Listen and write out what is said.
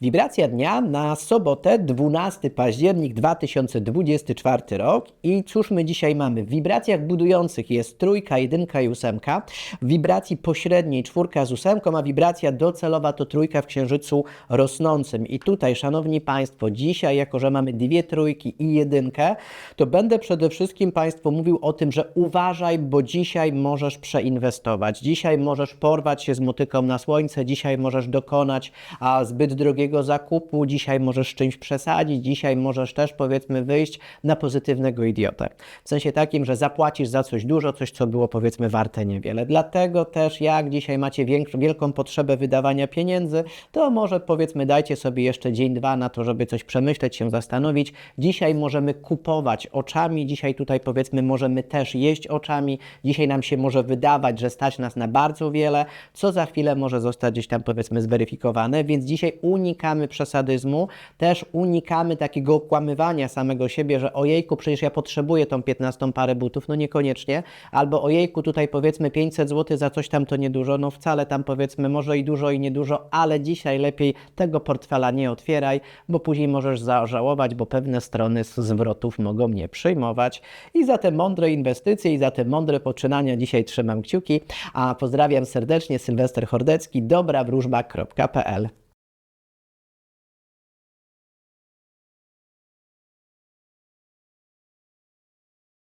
Wibracja dnia na sobotę, 12 październik 2024 rok. I cóż my dzisiaj mamy? W wibracjach budujących jest trójka, jedynka i ósemka. W wibracji pośredniej czwórka z ósemką, a wibracja docelowa to trójka w księżycu rosnącym. I tutaj, szanowni Państwo, dzisiaj, jako że mamy dwie trójki i jedynkę, to będę przede wszystkim Państwu mówił o tym, że uważaj, bo dzisiaj możesz przeinwestować. Dzisiaj możesz porwać się z motyką na słońce, dzisiaj możesz dokonać a, zbyt drogiego zakupu, dzisiaj możesz czymś przesadzić, dzisiaj możesz też powiedzmy wyjść na pozytywnego idiotę. W sensie takim, że zapłacisz za coś dużo, coś co było powiedzmy warte niewiele. Dlatego też jak dzisiaj macie większą, wielką potrzebę wydawania pieniędzy, to może powiedzmy dajcie sobie jeszcze dzień, dwa na to, żeby coś przemyśleć, się zastanowić. Dzisiaj możemy kupować oczami, dzisiaj tutaj powiedzmy możemy też jeść oczami, dzisiaj nam się może wydawać, że stać nas na bardzo wiele, co za chwilę może zostać gdzieś tam powiedzmy zweryfikowane, więc dzisiaj unikamy przesadyzmu, też unikamy takiego okłamywania samego siebie, że ojejku, przecież ja potrzebuję tą 15 parę butów, no niekoniecznie, albo ojejku, tutaj powiedzmy 500 zł za coś tam to niedużo, no wcale tam powiedzmy może i dużo i niedużo, ale dzisiaj lepiej tego portfela nie otwieraj, bo później możesz zażałować, bo pewne strony zwrotów mogą nie przyjmować. I za te mądre inwestycje i za te mądre poczynania dzisiaj trzymam kciuki, a pozdrawiam serdecznie Sylwester Hordecki, dobrawróżba.pl